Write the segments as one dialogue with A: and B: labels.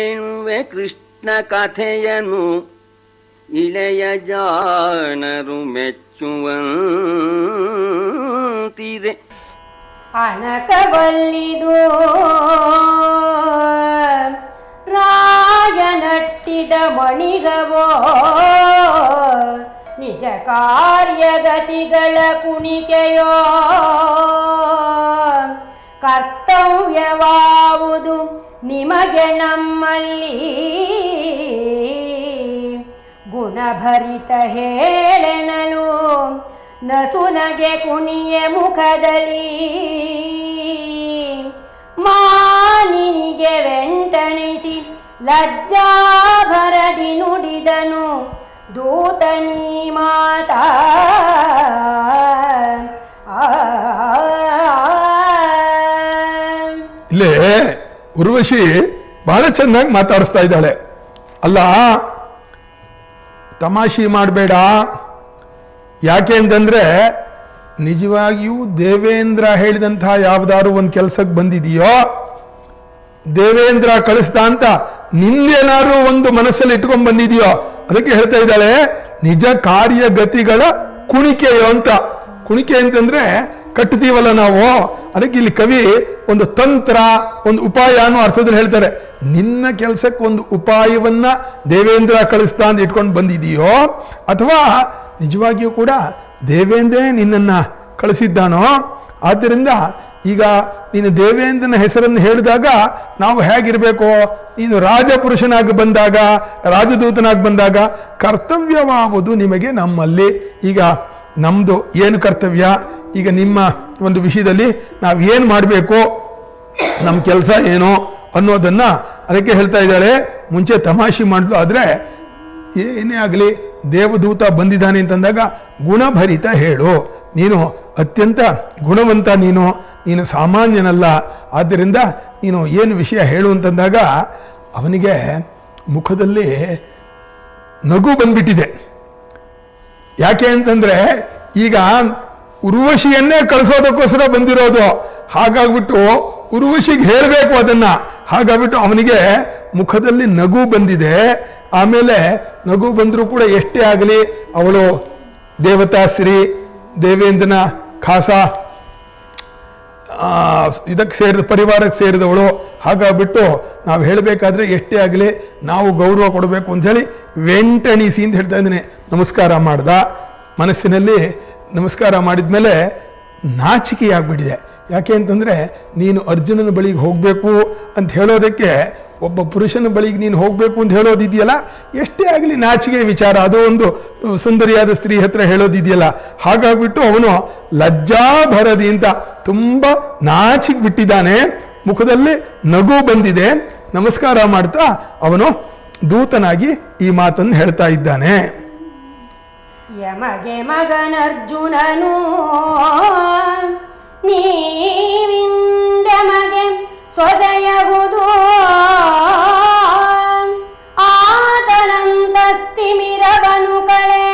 A: ಹೇಳುವೆ ಕೃಷ್ಣ ಕಥೆಯನು ಇಳೆಯ ಜಾಣರು ಮೆಚ್ಚುವಂತಿದೆ.
B: ಅಣಕವಲ್ಲಿದು ರಾಯನಟ್ಟಿದ ಮಣಿಗವೋ ನಿಜ ಕಾರ್ಯಗತಿಗಳ ಕುಣಿಕೆಯೋ ಕರ್ತವ್ಯವಾವುದು ನಿಮಗೆ ನಮ್ಮಲ್ಲಿ ಗುಣಭರಿತ ಹೇಳೆನಲು ನಸುನಗೆ ಕುಣಿಯ ಮುಖದಲ್ಲಿ ಮಾನಿನಿಗೆ ವೆಂಟಣಿಸಿ ಲಜ್ಜಾಭರದಿ ನುಡಿದನು ದೂತನಿ ಮಾತಾ.
C: ಇಲ್ಲೇ ಉರ್ವಶಿ ಬಹಳ ಚೆನ್ನಾಗಿ ಮಾತಾಡಿಸ್ತಾ ಇದ್ದಾಳೆ. ಅಲ್ಲ, ತಮಾಷೆ ಮಾಡಬೇಡ. ಯಾಕೆ ಅಂತಂದ್ರೆ, ನಿಜವಾಗಿಯೂ ದೇವೇಂದ್ರ ಹೇಳಿದಂತಹ ಯಾವ್ದಾದ್ರು ಒಂದು ಕೆಲಸಕ್ಕೆ ಬಂದಿದೆಯೋ, ದೇವೇಂದ್ರ ಕಳಿಸ್ದ ಅಂತ ನಿಂದೇನಾದ್ರು ಒಂದು ಮನಸ್ಸಲ್ಲಿ ಇಟ್ಕೊಂಡ್ ಬಂದಿದೆಯೋ, ಅದಕ್ಕೆ ಹೇಳ್ತಾ ಇದ್ದಾಳೆ, ನಿಜ ಕಾರ್ಯಗತಿಗಳ ಕುಣಿಕೆಯೋ ಅಂತ. ಕುಣಿಕೆ ಅಂತಂದ್ರೆ ಕಟ್ತೀವಲ್ಲ ನಾವು ಅದಕ್ಕೆ ಇಲ್ಲಿ ಕವಿ ಒಂದು ತಂತ್ರ, ಒಂದು ಉಪಾಯ ಅನ್ನೋ ಅರ್ಥದಲ್ಲಿ ಹೇಳ್ತಾರೆ. ನಿನ್ನ ಕೆಲಸಕ್ಕೆ ಒಂದು ಉಪಾಯವನ್ನ ದೇವೇಂದ್ರ ಕಳಿಸ್ತಾ ಅಂತ ಇಟ್ಕೊಂಡು ಬಂದಿದೆಯೋ, ಅಥವಾ ನಿಜವಾಗಿಯೂ ಕೂಡ ದೇವೇಂದ್ರೇ ನಿನ್ನನ್ನ ಕಳಿಸಿದ್ದಾನೋ, ಆದ್ದರಿಂದ ಈಗ ನೀನು ದೇವೇಂದ್ರನ ಹೆಸರನ್ನು ಹೇಳಿದಾಗ ನಾವು ಹೇಗಿರಬೇಕು, ನೀನು ರಾಜಪುರುಷನಾಗಿ ಬಂದಾಗ, ರಾಜದೂತನಾಗಿ ಬಂದಾಗ ಕರ್ತವ್ಯವಾಗುವುದು ನಿಮಗೆ ನಮ್ಮಲ್ಲಿ. ಈಗ ನಮ್ಮದು ಏನು ಕರ್ತವ್ಯ? ಈಗ ನಿಮ್ಮ ಒಂದು ವಿಷಯದಲ್ಲಿ ನಾವು ಏನು ಮಾಡಬೇಕು? ನಮ್ಮ ಕೆಲಸ ಏನು ಅನ್ನೋದನ್ನು ಅದಕ್ಕೆ ಹೇಳ್ತಾ ಇದ್ದಾಳೆ. ಮುಂಚೆ ತಮಾಷೆ ಮಾಡಲು ಆದರೆ ಏನೇ ಆಗಲಿ ದೇವದೂತ ಬಂದಿದ್ದಾನೆ ಅಂತಂದಾಗ ಗುಣಭರಿತ ಹೇಳು. ನೀನು ಅತ್ಯಂತ ಗುಣವಂತ ನೀನು. ನೀನು ಸಾಮಾನ್ಯನಲ್ಲ. ಆದ್ದರಿಂದ ನೀನು ಏನು ವಿಷಯ ಹೇಳು ಅಂತಂದಾಗ ಅವನಿಗೆ ಮುಖದಲ್ಲಿ ನಗು ಬಂದ್ಬಿಟ್ಟಿದೆ. ಯಾಕೆ ಅಂತಂದರೆ ಈಗ ಉರ್ವಶಿಯನ್ನೇ ಕಳಿಸೋದಕ್ಕೋಸ್ಕರ ಬಂದಿರೋದು. ಹಾಗಾಗ್ಬಿಟ್ಟು ಉರ್ವಶಿಗೆ ಹೇಳಬೇಕು ಅದನ್ನ. ಹಾಗಾಗ್ಬಿಟ್ಟು ಅವನಿಗೆ ಮುಖದಲ್ಲಿ ನಗು ಬಂದಿದೆ. ಆಮೇಲೆ ನಗು ಬಂದರೂ ಕೂಡ ಎಷ್ಟೇ ಆಗಲಿ ಅವಳು ದೇವತಾ ಶ್ರೀ ದೇವೇಂದ್ರನ ಖಾಸ ಇದಕ್ಕೆ ಸೇರಿದ ಪರಿವಾರಕ್ಕೆ ಸೇರಿದವಳು. ಹಾಗಾಗ್ಬಿಟ್ಟು ನಾವು ಹೇಳಬೇಕಾದ್ರೆ ಎಷ್ಟೇ ಆಗಲಿ ನಾವು ಗೌರವ ಕೊಡಬೇಕು ಅಂಥೇಳಿ ವೆಂಟಣಿಸಿ ಅಂತ ಹೇಳ್ತಾ ಇದ್ದೀನಿ. ನಮಸ್ಕಾರ ಮಾಡ್ದ. ಮನಸ್ಸಿನಲ್ಲಿ ನಮಸ್ಕಾರ ಮಾಡಿದ ಮಾಡಿದ್ಮೇಲೆ ನಾಚಿಕೆಯಾಗ್ಬಿಟ್ಟಿದೆ. ಯಾಕೆ ಅಂತಂದರೆ ನೀನು ಅರ್ಜುನನ ಬಳಿಗೆ ಹೋಗಬೇಕು ಅಂತ ಹೇಳೋದಕ್ಕೆ ಒಬ್ಬ ಪುರುಷನ ಬಳಿಗೆ ನೀನು ಹೋಗಬೇಕು ಅಂತ ಹೇಳೋದಿದೆಯಲ್ಲ? ಎಷ್ಟೇ ಆಗಲಿ ನಾಚಿಕೆ ವಿಚಾರ. ಅದು ಒಂದು ಸುಂದರಿಯಾದ ಸ್ತ್ರೀ ಹತ್ರ ಹೇಳೋದಿದೆಯಲ್ಲ. ಹಾಗಾಗ್ಬಿಟ್ಟು ಅವನು ಲಜ್ಜಾಭರದಿ ಅಂತ ತುಂಬ ನಾಚಿಕ್ ಬಿಟ್ಟಿದ್ದಾನೆ. ಮುಖದಲ್ಲಿ ನಗು ಬಂದಿದೆ. ನಮಸ್ಕಾರ ಮಾಡ್ತಾ ಅವನು ದೂತನಾಗಿ ಈ ಮಾತನ್ನು ಹೇಳ್ತಾ ಇದ್ದಾನೆ.
B: ಯಮಗೆ ಮಗನರ್ಜುನನು. ನೀವಿಂದಮಗೆ ಸೊಸೆಯಬಹುದು ಆತನಂತಸ್ತಿಮಿರವನು ಕಳೆ.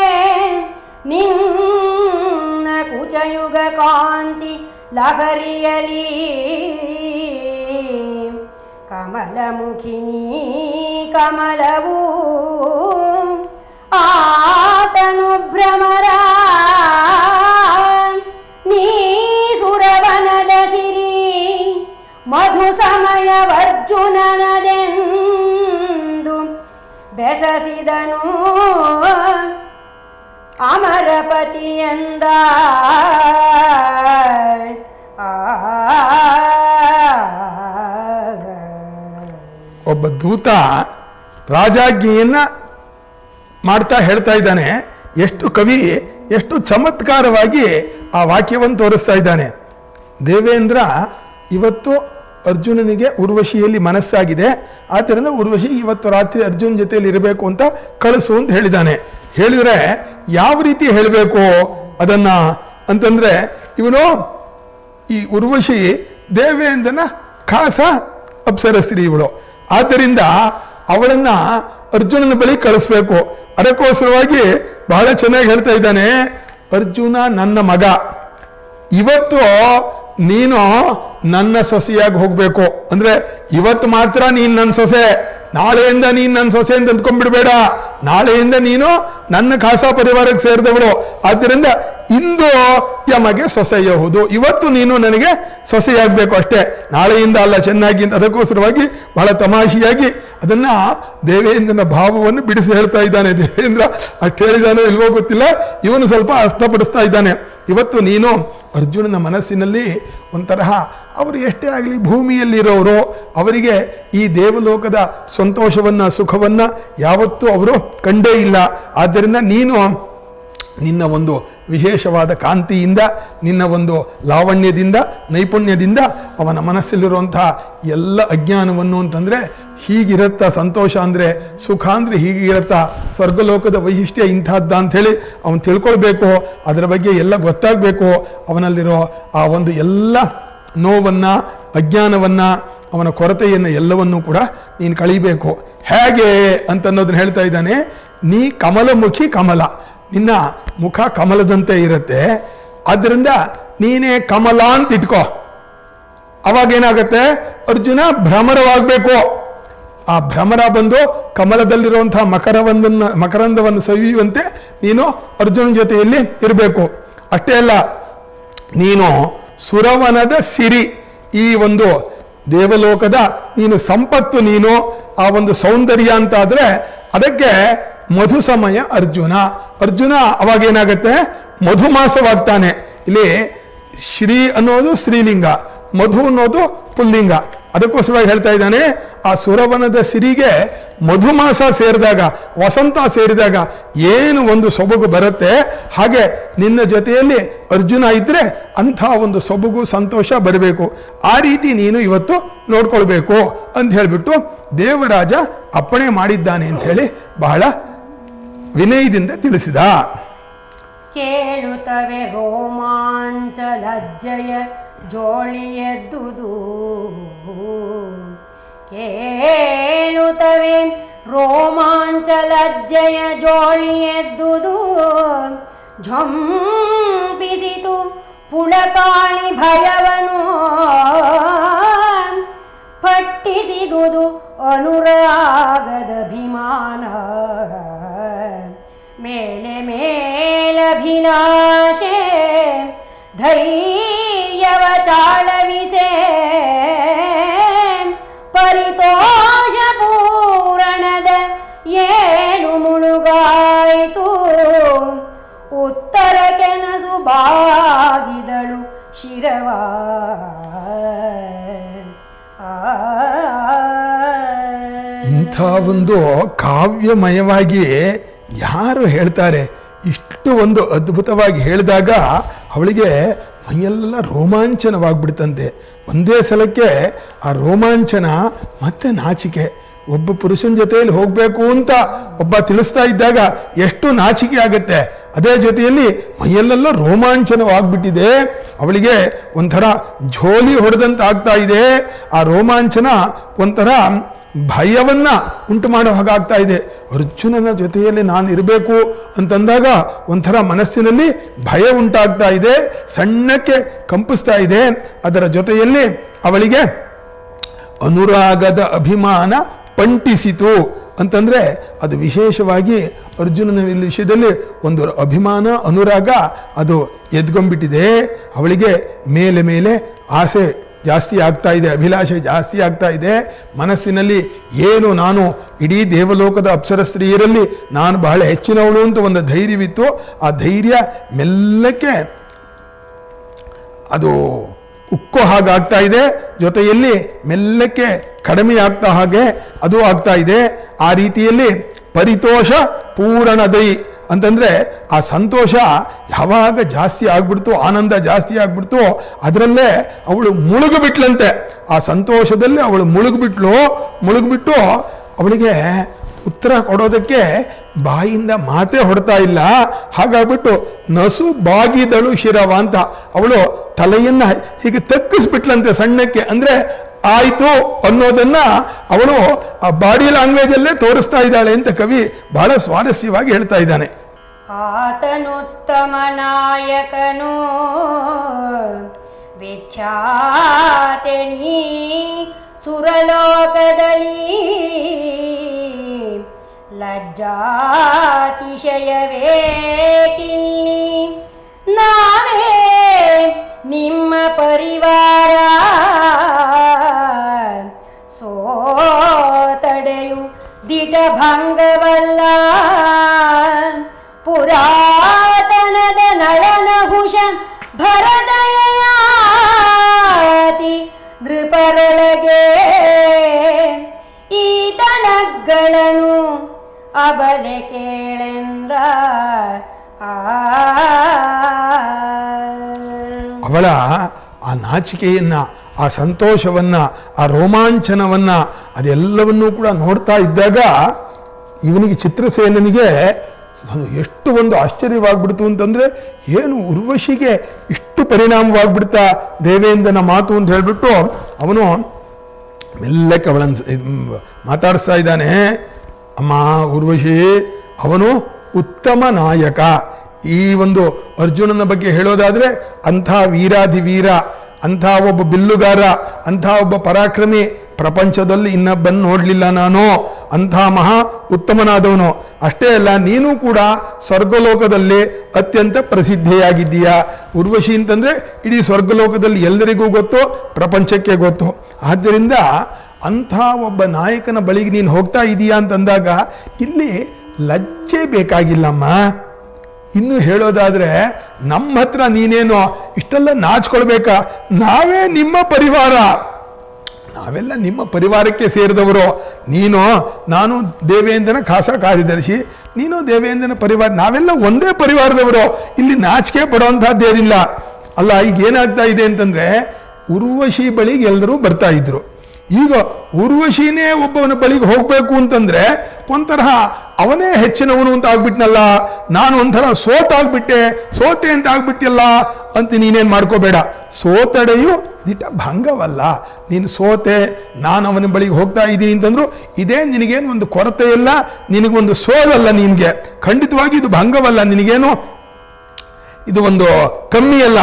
B: ನಿನ್ನ ಕುಚಯುಗ ಕಾಂತಿ ಲಹರಿಯಲಿ. ಕಮಲವೂ. ಕಮಲವು ಆತನು ಭ್ರಮರ. ನೀ ಸುರವನದ ಸಿರಿ ಮಧು ಸಮಯವರ್ಜುನನದೆಂದು ಬೆಸಸಿದನು ಅಮರಪತಿಯಂದ
C: ಒಬ್ಬ ದೂತ ರಾಜಾಜ್ಞೆಯನ್ನ ಮಾಡ್ತಾ ಹೇಳ್ತಾ ಇದ್ದಾನೆ. ಎಷ್ಟು ಕವಿ, ಎಷ್ಟು ಚಮತ್ಕಾರವಾಗಿ ಆ ವಾಕ್ಯವನ್ನು ತೋರಿಸ್ತಾ ಇದ್ದಾನೆ. ದೇವೇಂದ್ರ ಇವತ್ತು ಅರ್ಜುನನಿಗೆ ಉರ್ವಶಿಯಲ್ಲಿ ಮನಸ್ಸಾಗಿದೆ. ಆದ್ದರಿಂದ ಉರ್ವಶಿ ಇವತ್ತು ರಾತ್ರಿ ಅರ್ಜುನ್ ಜೊತೆಯಲ್ಲಿ ಇರಬೇಕು ಅಂತ ಕಳಿಸು ಅಂತ ಹೇಳಿದ್ದಾನೆ. ಹೇಳಿದ್ರೆ ಯಾವ ರೀತಿ ಹೇಳಬೇಕು ಅದನ್ನ ಅಂತಂದ್ರೆ, ಇವನು ಈ ಉರ್ವಶಿ ದೇವೇಂದ್ರನ ಖಾಸ ಅಪ್ಸರಸ್ತ್ರೀ ಇವಳು. ಆದ್ದರಿಂದ ಅವಳನ್ನ ಅರ್ಜುನನ ಬಳಿ ಕಳಿಸ್ಬೇಕು. ಅದಕ್ಕೋಸ್ಕರವಾಗಿ ಬಹಳ ಚೆನ್ನಾಗಿ ಹೇಳ್ತಾ ಇದ್ದಾನೆ ಅರ್ಜುನ ನನ್ನ ಮಗ. ಇವತ್ತು ನೀನು ನನ್ನ ಸೊಸೆಯಾಗಿ ಹೋಗ್ಬೇಕು. ಅಂದ್ರೆ ಇವತ್ತು ಮಾತ್ರ ನೀನ್ ನನ್ನ ಸೊಸೆ. ನಾಳೆಯಿಂದ ನೀನ್ ನನ್ನ ಸೊಸೆ ಅಂತ ಅಂದ್ಕೊಂಡ್ಬಿಡ್ಬೇಡ. ನಾಳೆಯಿಂದ ನೀನು ನನ್ನ ಖಾಸ ಪರಿವಾರಕ್ಕೆ ಸೇರಿದವಳು. ಆದ್ದರಿಂದ ಇಂದು ಯಮಗೆ ಸೊಸೆಯಹುದು. ಇವತ್ತು ನೀನು ನನಗೆ ಸೊಸೆಯಾಗಬೇಕು ಅಷ್ಟೇ. ನಾಳೆಯಿಂದ ಅಲ್ಲ ಚೆನ್ನಾಗಿ, ಅದಕ್ಕೋಸ್ಕರವಾಗಿ ಬಹಳ ತಮಾಷೆಯಾಗಿ ಅದನ್ನ ದೇವೇಂದ್ರನ ಭಾವವನ್ನು ಬಿಡಿಸಿ ಹೇಳ್ತಾ ಇದ್ದಾನೆ. ದೇವೇಂದ್ರ ಅಷ್ಟು ಹೇಳಿದಾನೋ ಇಲ್ವೋ ಗೊತ್ತಿಲ್ಲ. ಇವನು ಸ್ವಲ್ಪ ಅಸ್ತಪಡಿಸ್ತಾ ಇದ್ದಾನೆ. ಇವತ್ತು ನೀನು ಅರ್ಜುನನ ಮನಸ್ಸಿನಲ್ಲಿ ಒಂಥರಹ ಅವರು ಎಷ್ಟೇ ಆಗಲಿ ಭೂಮಿಯಲ್ಲಿರೋರು, ಅವರಿಗೆ ಈ ದೇವಲೋಕದ ಸಂತೋಷವನ್ನು, ಸುಖವನ್ನು ಯಾವತ್ತೂ ಅವರು ಕಂಡೇ ಇಲ್ಲ. ಆದ್ದರಿಂದ ನೀನು ನಿನ್ನ ಒಂದು ವಿಶೇಷವಾದ ಕಾಂತಿಯಿಂದ, ನಿನ್ನ ಒಂದು ಲಾವಣ್ಯದಿಂದ, ನೈಪುಣ್ಯದಿಂದ ಅವನ ಮನಸ್ಸಲ್ಲಿರುವಂತಹ ಎಲ್ಲ ಅಜ್ಞಾನವನ್ನು ಅಂತಂದರೆ ಹೀಗಿರುತ್ತಾ ಸಂತೋಷ ಅಂದರೆ ಸುಖ ಅಂದರೆ ಹೀಗಿರುತ್ತಾ ಸ್ವರ್ಗಲೋಕದ ವೈಶಿಷ್ಟ್ಯ ಇಂಥದ್ದ ಅಂಥೇಳಿ ಅವನು ತಿಳ್ಕೊಳ್ಬೇಕು, ಅದರ ಬಗ್ಗೆ ಎಲ್ಲ ಗೊತ್ತಾಗಬೇಕು, ಅವನಲ್ಲಿರೋ ಆ ಒಂದು ಎಲ್ಲ ನೋವನ್ನು, ಅಜ್ಞಾನವನ್ನು, ಅವನ ಕೊರತೆಯನ್ನು ಎಲ್ಲವನ್ನೂ ಕೂಡ ನೀನು ಕಳೀಬೇಕು. ಹೇಗೆ ಅಂತನ್ನೋದನ್ನ ಹೇಳ್ತಾ ಇದ್ದಾನೆ, ನೀ ಕಮಲಮುಖಿ ಕಮಲ. ನಿನ್ನ ಮುಖ ಕಮಲದಂತೆ ಇರುತ್ತೆ. ಅದರಿಂದ ನೀನೇ ಕಮಲ ಅಂತ ಇಟ್ಕೋ. ಅವಾಗ ಏನಾಗುತ್ತೆ? ಅರ್ಜುನ ಭ್ರಮರವಾಗಬೇಕು. ಆ ಭ್ರಮರ ಬಂದು ಕಮಲದಲ್ಲಿರುವಂತಹ ಮಕರವನ್ನ ಮಕರಂದವನ್ನು ಸವಿಯುವಂತೆ ನೀನು ಅರ್ಜುನ ಜೊತೆಯಲ್ಲಿ ಇರಬೇಕು. ಅಷ್ಟೇ ಅಲ್ಲ, ನೀನು ಸುರವನದ ಸಿರಿ, ಈ ಒಂದು ದೇವಲೋಕದ ನೀನು ಸಂಪತ್ತು ನೀನು, ಆ ಒಂದು ಸೌಂದರ್ಯ ಅಂತ ಆದ್ರೆ ಅದಕ್ಕೆ ಮಧು ಸಮಯ ಅರ್ಜುನ. ಅರ್ಜುನ ಅವಾಗ ಏನಾಗುತ್ತೆ? ಮಧುಮಾಸವಾಗ್ತಾನೆ. ಇಲ್ಲಿ ಶ್ರೀ ಅನ್ನೋದು ಸ್ತ್ರೀಲಿಂಗ, ಮಧು ಅನ್ನೋದು ಪುಲ್ಲಿಂಗ. ಅದಕ್ಕೋಸ್ಕರ ಹೇಳ್ತಾ ಇದ್ದಾನೆ, ಆ ಸುರವನದ ಸಿರಿಗೆ ಮಧುಮಾಸ ಸೇರಿದಾಗ, ವಸಂತ ಸೇರಿದಾಗ ಏನು ಒಂದು ಸೊಬಗು ಬರುತ್ತೆ? ಹಾಗೆ ನಿನ್ನ ಜೊತೆಯಲ್ಲಿ ಅರ್ಜುನ ಇದ್ರೆ ಅಂಥ ಒಂದು ಸೊಬಗು ಸಂತೋಷ ಬರಬೇಕು. ಆ ರೀತಿ ನೀನು ಇವತ್ತು ನೋಡ್ಕೊಳ್ಬೇಕು. ಅಂತ ಹೇಳಿಬಿಟ್ಟು ದೇವರಾಜ ಅಪ್ಪಣೆ ಮಾಡಿದ್ದಾನೆ ಅಂತ ಹೇಳಿ ಬಹಳ ವಿನಯದಿಂದ ತಿಳಿಸಿದ.
B: ಕೇಳುತ್ತವೆ ರೋಮಾಂಚ ಲಜ್ಜಯ ಜೋಳಿಯದ್ದುದು ಕೇಳುತ್ತವೆ ರೋಮಾಂಚ ಲಜ್ಜೆಯ ಜೋಳಿಯದ್ದುದು ಝಂಪಿಸಿತು ಪುಳಪಾಣಿ ಭಯವನು.
C: ಇಂಥ ಒಂದು ಕಾವ್ಯಮಯವಾಗಿ ಯಾರು ಹೇಳ್ತಾರೆ? ಇಷ್ಟು ಒಂದು ಅದ್ಭುತವಾಗಿ ಹೇಳಿದಾಗ ಅವಳಿಗೆ ಮೈಯೆಲ್ಲ ರೋಮಾಂಚನವಾಗ್ಬಿಡ್ತಂತೆ. ಒಂದೇ ಸಲಕ್ಕೆ ಆ ರೋಮಾಂಚನ ಮತ್ತೆ ನಾಚಿಕೆ. ಒಬ್ಬ ಪುರುಷನ ಜೊತೆಯಲ್ಲಿ ಹೋಗಬೇಕು ಅಂತ ಒಬ್ಬ ತಿಳಿಸ್ತಾ ಇದ್ದಾಗ ಎಷ್ಟು ನಾಚಿಕೆ ಆಗುತ್ತೆ. ಅದೇ ಜೊತೆಯಲ್ಲಿ ಮೈಯಲ್ಲೆಲ್ಲ ರೋಮಾಂಚನವಾಗ್ಬಿಟ್ಟಿದೆ. ಅವಳಿಗೆ ಒಂಥರ ಝೋಲಿ ಹೊಡೆದಂತ ಆಗ್ತಾ ಇದೆ. ಆ ರೋಮಾಂಚನ ಒಂಥರ ಭಯವನ್ನ ಉಂಟು ಮಾಡೋ ಹಾಗಾಗ್ತಾ ಇದೆ. ಅರ್ಜುನನ ಜೊತೆಯಲ್ಲಿ ನಾನು ಇರಬೇಕು ಅಂತಂದಾಗ ಒಂಥರ ಮನಸ್ಸಿನಲ್ಲಿ ಭಯ ಉಂಟಾಗ್ತಾ ಇದೆ. ಸಣ್ಣಕ್ಕೆ ಕಂಪಿಸ್ತಾ ಇದೆ. ಅದರ ಜೊತೆಯಲ್ಲಿ ಅವಳಿಗೆ ಅನುರಾಗದ ಅಭಿಮಾನ ಪಂಟಿಸಿತು. ಅಂತಂದ್ರೆ ಅದು ವಿಶೇಷವಾಗಿ ಅರ್ಜುನನ ವಿಷಯದಲ್ಲಿ ಒಂದು ಅಭಿಮಾನ, ಅನುರಾಗ ಅದು ಎದ್ಕೊಂಡ್ಬಿಟ್ಟಿದೆ ಅವಳಿಗೆ ಮೇಲೆ ಮೇಲೆ ಆಸೆ ಜಾಸ್ತಿ ಆಗ್ತಾ ಇದೆ, ಅಭಿಲಾಷೆ ಜಾಸ್ತಿ ಆಗ್ತಾ ಇದೆ. ಮನಸ್ಸಿನಲ್ಲಿ ಏನು ನಾನು ಇಡೀ ದೇವಲೋಕದ ಅಪ್ಸರ ಸ್ತ್ರೀಯರಲ್ಲಿ ನಾನು ಬಹಳ ಹೆಚ್ಚಿನವಳು ಅಂತ ಒಂದು ಧೈರ್ಯವಿತ್ತು. ಆ ಧೈರ್ಯ ಮೆಲ್ಲಕ್ಕೆ ಅದು ಉಕ್ಕೋ ಹಾಗಾಗ್ತಾ ಇದೆ. ಜೊತೆಯಲ್ಲಿ ಮೆಲ್ಲಕ್ಕೆ ಕಡಿಮೆ ಆಗ್ತಾ ಹಾಗೆ ಅದು ಆಗ್ತಾ ಇದೆ. ಆ ರೀತಿಯಲ್ಲಿ ಪರಿತೋಷ ಪೂರಣದೈ ಅಂತಂದ್ರೆ ಆ ಸಂತೋಷ ಯಾವಾಗ ಜಾಸ್ತಿ ಆಗ್ಬಿಡ್ತು, ಆನಂದ ಜಾಸ್ತಿ ಆಗ್ಬಿಡ್ತು, ಅದರಲ್ಲೇ ಅವಳು ಮುಳುಗುಬಿಟ್ಲಂತೆ. ಆ ಸಂತೋಷದಲ್ಲಿ ಅವಳು ಮುಳುಗ್ಬಿಟ್ಲು, ಮುಳುಗ್ಬಿಟ್ಟು ಅವಳಿಗೆ ಉತ್ತರ ಕೊಡೋದಕ್ಕೆ ಬಾಯಿಂದ ಮಾತೇ ಹೊಡ್ತಾ ಇಲ್ಲ. ಹಾಗಾಗ್ಬಿಟ್ಟು ನಸು ಬಾಗಿದಳು ಶಿರವ ಅಂತ ಅವಳು ತಲೆಯನ್ನು ಹೀಗೆ ತಕ್ಕಿಸ್ಬಿಟ್ಲಂತೆ ಸಣ್ಣಕ್ಕೆ. ಅಂದ್ರೆ ಆಯ್ತು ಅನ್ನೋದನ್ನ ಅವಳು ಆ ಬಾಡಿ ಲ್ಯಾಂಗ್ವೇಜ್ ಅಲ್ಲೇ ತೋರಿಸ್ತಾ ಇದ್ದಾಳೆ ಅಂತ ಕವಿ ಬಹಳ ಸ್ವಾರಸ್ಯವಾಗಿ ಹೇಳ್ತಾ ಇದ್ದಾನೆ.
B: ಆತನುತ್ತಮ ನಾಯಕನು ವಿಖ್ಯಾತನಿ ಸುರಲೋಕದಲ್ಲಿ ಲಜ್ಜಾತಿಶಯವೇಕಿಲ್ಲಿ ಅಬಲೆ ಕೇಳೆಂದ
C: ಅವಳ ಆ ನಾಚಿಕೆಯನ್ನ, ಆ ಸಂತೋಷವನ್ನ, ಆ ರೋಮಾಂಚನವನ್ನ, ಅದೆಲ್ಲವನ್ನೂ ಕೂಡ ನೋಡ್ತಾ ಇದ್ದಾಗ ಇವನಿಗೆ ಚಿತ್ರಸೇನನಿಗೆ ಎಷ್ಟು ಒಂದು ಆಶ್ಚರ್ಯವಾಗ್ಬಿಡ್ತು ಅಂತಂದ್ರೆ, ಏನು ಉರ್ವಶಿಗೆ ಇಷ್ಟು ಪರಿಣಾಮವಾಗ್ಬಿಡ್ತಾ ದೇವೇಂದ್ರನ ಮಾತು ಅಂತ ಹೇಳ್ಬಿಟ್ಟು ಅವನು ಮೆಲ್ಲಕ್ಕೆ ಅವಳನ್ನು ಮಾತಾಡಿಸ್ತಾ ಇದ್ದಾನೆ. ಅಮ್ಮ ಉರ್ವಶಿ ಅವನು ಉತ್ತಮ ನಾಯಕ. ಈ ಒಂದು ಅರ್ಜುನನ ಬಗ್ಗೆ ಹೇಳೋದಾದರೆ ಅಂಥ ವೀರಾಧಿ ವೀರ ಅಂಥ ಒಬ್ಬ ಬಿಲ್ಲುಗಾರ, ಅಂಥ ಒಬ್ಬ ಪರಾಕ್ರಮಿ, ಪ್ರಪಂಚದಲ್ಲಿ ಇನ್ನೊಬ್ಬನ್ನು ನೋಡಲಿಲ್ಲ ನಾನು. ಅಂಥ ಮಹಾ ಉತ್ತಮನಾದವನು. ಅಷ್ಟೇ ಅಲ್ಲ, ನೀನು ಕೂಡ ಸ್ವರ್ಗಲೋಕದಲ್ಲಿ ಅತ್ಯಂತ ಪ್ರಸಿದ್ಧಿಯಾಗಿದ್ದೀಯ. ಉರ್ವಶಿ ಅಂತಂದ್ರೆ ಇಡೀ ಸ್ವರ್ಗಲೋಕದಲ್ಲಿ ಎಲ್ಲರಿಗೂ ಗೊತ್ತು, ಪ್ರಪಂಚಕ್ಕೆ ಗೊತ್ತು. ಆದ್ದರಿಂದ ಅಂಥ ಒಬ್ಬ ನಾಯಕನ ಬಳಿಗೆ ನೀನು ಹೋಗ್ತಾ ಇದೀಯಾ ಅಂತಂದಾಗ ಇಲ್ಲಿ ಲಜ್ಜೆ ಬೇಕಾಗಿಲ್ಲಮ್ಮ. ಇನ್ನು ಹೇಳೋದಾದ್ರೆ, ನಮ್ಮ ಹತ್ರ ನೀನೇನು ಇಷ್ಟೆಲ್ಲ ನಾಚ್ಕೊಳ್ಬೇಕಾ? ನಾವೇ ನಿಮ್ಮ ಪರಿವಾರ. ನಾವೆಲ್ಲ ನಿಮ್ಮ ಪರಿವಾರಕ್ಕೆ ಸೇರಿದವರು. ನೀನು, ನಾನು ದೇವೇಂದ್ರನ ಖಾಸ ಕಾರ್ಯದರ್ಶಿ. ನೀನು ದೇವೇಂದ್ರನ ಪರಿವಾರ, ನಾವೆಲ್ಲ ಒಂದೇ ಪರಿವಾರದವರು. ಇಲ್ಲಿ ನಾಚಿಕೆ ಪಡುವಂತಹದ್ದೇನಿಲ್ಲ ಅಲ್ಲ, ಈಗ ಏನಾಗ್ತಾ ಇದೆ ಅಂತಂದ್ರೆ, ಉರ್ವಶಿ ಬಳಿಗೆ ಎಲ್ಲರೂ ಬರ್ತಾ ಇದ್ರು. ಈಗ ಉರ್ವಶಿನೇ ಒಬ್ಬವನ ಬಳಿಗೆ ಹೋಗ್ಬೇಕು ಅಂತಂದ್ರೆ ಒಂಥರಹ ಅವನೇ ಹೆಚ್ಚಿನವನು ಅಂತ ಆಗ್ಬಿಟ್ನಲ್ಲ, ನಾನು ಒಂಥರ ಸೋತಾಗ್ಬಿಟ್ಟೆ ಸೋತೆ ಅಂತ ಆಗ್ಬಿಟ್ಟಿಲ್ಲ ಅಂತ ನೀನೇನ್ ಮಾಡ್ಕೋಬೇಡ. ಸೋತಡೆಯು ದಿಟ ಭಂಗವಲ್ಲ. ನೀನು ಸೋತೆ, ನಾನು ಅವನ ಬಳಿಗೆ ಹೋಗ್ತಾ ಇದ್ದೀನಿ ಅಂತಂದ್ರು ಇದೇ ನಿನಗೇನು ಒಂದು ಕೊರತೆ ಇಲ್ಲ ನಿನಗೊಂದು ಸೋಲಲ್ಲ ನಿನಗೆ. ಖಂಡಿತವಾಗಿ ಇದು ಭಂಗವಲ್ಲ, ನಿನಗೇನು ಇದು ಒಂದು ಕಮ್ಮಿ ಅಲ್ಲ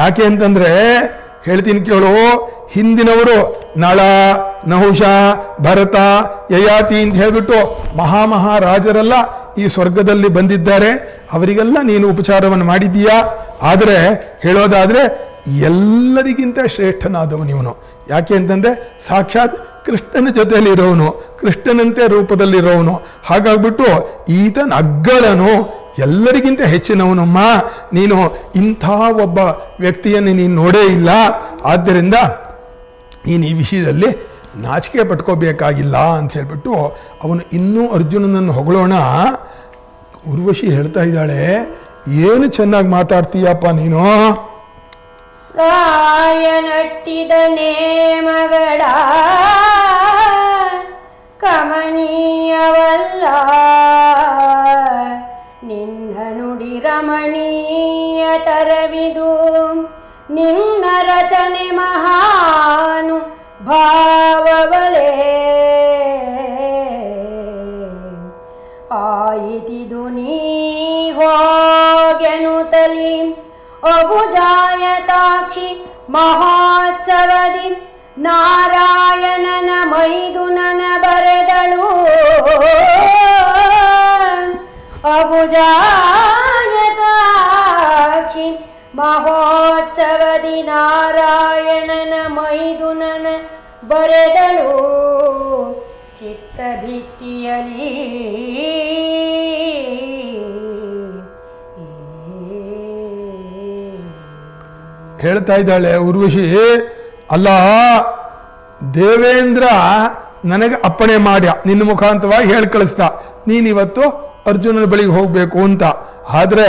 C: ಯಾಕೆ ಅಂತಂದ್ರೆ ಹೇಳ್ತೀನಿ ಕೇಳು ಹಿಂದಿನವರು ನಳ, ನಹುಷ, ಭರತ, ಯಯಾತಿ ಅಂತ ಹೇಳ್ಬಿಟ್ಟು ಮಹಾಮಹಾರಾಜರೆಲ್ಲ ಈ ಸ್ವರ್ಗದಲ್ಲಿ ಬಂದಿದ್ದಾರೆ. ಅವರಿಗೆಲ್ಲ ನೀನು ಉಪಚಾರವನ್ನು ಮಾಡಿದ್ದೀಯಾ? ಆದರೆ ಹೇಳೋದಾದರೆ ಎಲ್ಲರಿಗಿಂತ ಶ್ರೇಷ್ಠನಾದವನು ಇವನು. ಯಾಕೆ ಅಂತಂದರೆ ಸಾಕ್ಷಾತ್ ಕೃಷ್ಣನ ಜೊತೆಯಲ್ಲಿ ಇರೋನು ಕೃಷ್ಣನಂತೆ ರೂಪದಲ್ಲಿರೋವನು. ಹಾಗಾಗ್ಬಿಟ್ಟು ಈತನ ಅಗ್ಗಳನು ಎಲ್ಲರಿಗಿಂತ ಹೆಚ್ಚಿನವನಮ್ಮ. ನೀನು ಇಂಥ ಒಬ್ಬ ವ್ಯಕ್ತಿಯನ್ನು ನೀನು ನೋಡೇ ಇಲ್ಲ. ಆದ್ದರಿಂದ ನೀನು ಈ ವಿಷಯದಲ್ಲಿ ನಾಚಿಕೆ ಪಟ್ಕೋಬೇಕಾಗಿಲ್ಲ ಅಂತ ಹೇಳ್ಬಿಟ್ಟು ಅವನು ಇನ್ನೂ ಅರ್ಜುನನನ್ನು ಹೊಗಳೋಣ. ಉರ್ವಶಿ ಹೇಳ್ತಾ ಇದ್ದಾಳೆ, ಏನು ಚೆನ್ನಾಗಿ ಮಾತಾಡ್ತೀಯಪ್ಪ ನೀನು?
B: ರಾಯನಟ್ಟಿದ ನೇಮಗಳ ಕಮನೀಯವಲ್ಲ ನಿನ್ನ ನುಡಿ ರಮಣೀಯ ತರವಿದು ನಿನ್ನ ಅಬುಜಾಯತಾಕ್ಷಿ ಮಹೋತ್ಸವದಿ ನಾರಾಯಣನ ಮೈದುನನ ಬರೆದಳು ಅಬುಜಾಯತಾಕ್ಷಿ ಮಹೋತ್ಸವದಿ ನಾರಾಯಣನ ಮೈದುನನ ಬರೆದಳು ಚಿತ್ತಭಿತ್ತಿಯಲಿ
C: ಹೇಳ್ತಾ ಇದ್ದಾಳೆ ಉರ್ವಶಿ ಅಲ್ಲ ದೇವೇಂದ್ರ ನನಗೆ ಅಪ್ಪಣೆ ಮಾಡ್ಯ. ನಿನ್ನ ಮುಖಾಂತರವಾಗಿ ಹೇಳಿ ಕಳಿಸ್ದ. ನೀನಿವತ್ತು ಅರ್ಜುನನ ಬಳಿಗೆ ಹೋಗಬೇಕು ಅಂತ. ಆದರೆ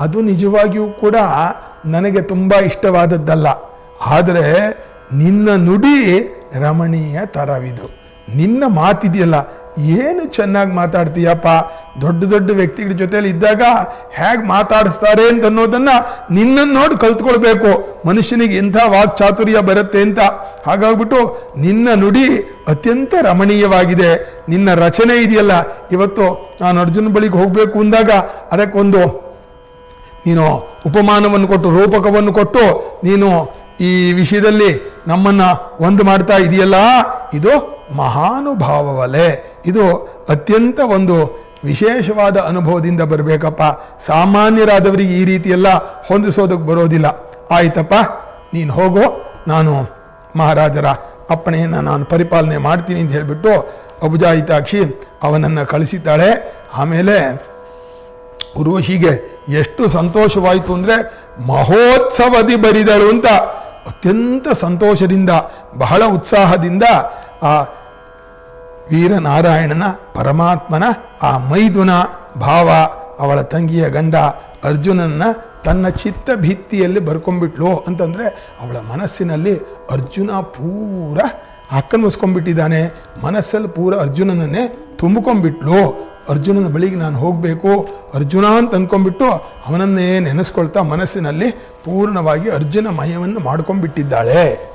C: ಅದು ನಿಜವಾಗಿಯೂ ಕೂಡ ನನಗೆ ತುಂಬ ಇಷ್ಟವಾದದ್ದಲ್ಲ. ಆದರೆ ನಿನ್ನ ನುಡಿ ರಮಣೀಯ ತರವಿದು. ನಿನ್ನ ಮಾತಿದೆಯಲ್ಲ ಏನು ಚೆನ್ನಾಗಿ ಮಾತಾಡ್ತೀಯಪ್ಪ? ದೊಡ್ಡ ದೊಡ್ಡ ವ್ಯಕ್ತಿಗಳ ಜೊತೆಯಲ್ಲಿ ಇದ್ದಾಗ ಹೇಗೆ ಮಾತಾಡಿಸ್ತಾರೆ ಅಂತ ಅನ್ನೋದನ್ನ ನಿನ್ನನ್ನು ನೋಡಿ ಕಲ್ತ್ಕೊಳ್ಬೇಕು. ಮನುಷ್ಯನಿಗೆ ಎಂಥ ವಾಕ್ ಚಾತುರ್ಯ ಬರುತ್ತೆ ಅಂತ. ಹಾಗಾಗ್ಬಿಟ್ಟು ನಿನ್ನ ನುಡಿ ಅತ್ಯಂತ ರಮಣೀಯವಾಗಿದೆ. ನಿನ್ನ ರಚನೆ ಇದೆಯಲ್ಲ, ಇವತ್ತು ನಾನು ಅರ್ಜುನ ಬಳಿಗೆ ಹೋಗಬೇಕು ಅಂದಾಗ ಅದಕ್ಕೊಂದು ನೀನು ಉಪಮಾನವನ್ನು ಕೊಟ್ಟು, ರೂಪಕವನ್ನು ಕೊಟ್ಟು ನೀನು ಈ ವಿಷಯದಲ್ಲಿ ನಮ್ಮನ್ನ ಒಂದು ಮಾಡ್ತಾ ಇದೆಯಲ್ಲ? ಇದು ಮಹಾನುಭಾವವಲೆ ಇದು ಅತ್ಯಂತ ಒಂದು ವಿಶೇಷವಾದ ಅನುಭವದಿಂದ ಬರಬೇಕಪ್ಪ. ಸಾಮಾನ್ಯರಾದವರಿಗೆ ಈ ರೀತಿಯೆಲ್ಲ ಹೊಂದಿಸೋದಕ್ಕೆ ಬರೋದಿಲ್ಲ. ಆಯ್ತಪ್ಪ, ನೀನು ಹೋಗು, ನಾನು ಮಹಾರಾಜರ ಅಪ್ಪಣೆಯನ್ನು ನಾನು ಪರಿಪಾಲನೆ ಮಾಡ್ತೀನಿ ಅಂತ ಹೇಳಿಬಿಟ್ಟು ಅಬುಜಾಯಿತಾಕ್ಷಿ ಅವನನ್ನು ಕಳಿಸಿದ್ದಾಳೆ. ಆಮೇಲೆ ಉರ್ವಶಿಗೆ ಎಷ್ಟು ಸಂತೋಷವಾಯಿತು ಅಂದರೆ ಮಹೋತ್ಸವದಿ ಬರಿದಳು ಅಂತ. ಅತ್ಯಂತ ಸಂತೋಷದಿಂದ, ಬಹಳ ಉತ್ಸಾಹದಿಂದ ಆ ವೀರನಾರಾಯಣನ ಪರಮಾತ್ಮನ ಆ ಮೈದುನ ಭಾವ ಅವಳ ತಂಗಿಯ ಗಂಡ ಅರ್ಜುನನ್ನ ತನ್ನ ಚಿತ್ತ ಭಿತ್ತಿಯಲ್ಲಿ ಬರ್ಕೊಂಡ್ಬಿಟ್ಲು ಅಂತಂದರೆ ಅವಳ ಮನಸ್ಸಿನಲ್ಲಿ ಅರ್ಜುನ ಪೂರ ಆಕ್ರಮಿಸ್ಕೊಂಡ್ಬಿಟ್ಟಿದ್ದಾನೆ. ಮನಸ್ಸಲ್ಲಿ ಪೂರ ಅರ್ಜುನನನ್ನೇ ತುಂಬಿಕೊಂಡ್ಬಿಟ್ಲು. ಅರ್ಜುನನ ಬಳಿಗೆ ನಾನು ಹೋಗಬೇಕು, ಅರ್ಜುನ ಅಂತ ಅಂದ್ಕೊಂಡ್ಬಿಟ್ಟು ಅವನನ್ನೇ ನೆನೆಸ್ಕೊಳ್ತಾ ಮನಸ್ಸಿನಲ್ಲಿ ಪೂರ್ಣವಾಗಿ ಅರ್ಜುನ ಮಯವನ್ನು ಮಾಡ್ಕೊಂಡ್ಬಿಟ್ಟಿದ್ದಾಳೆ.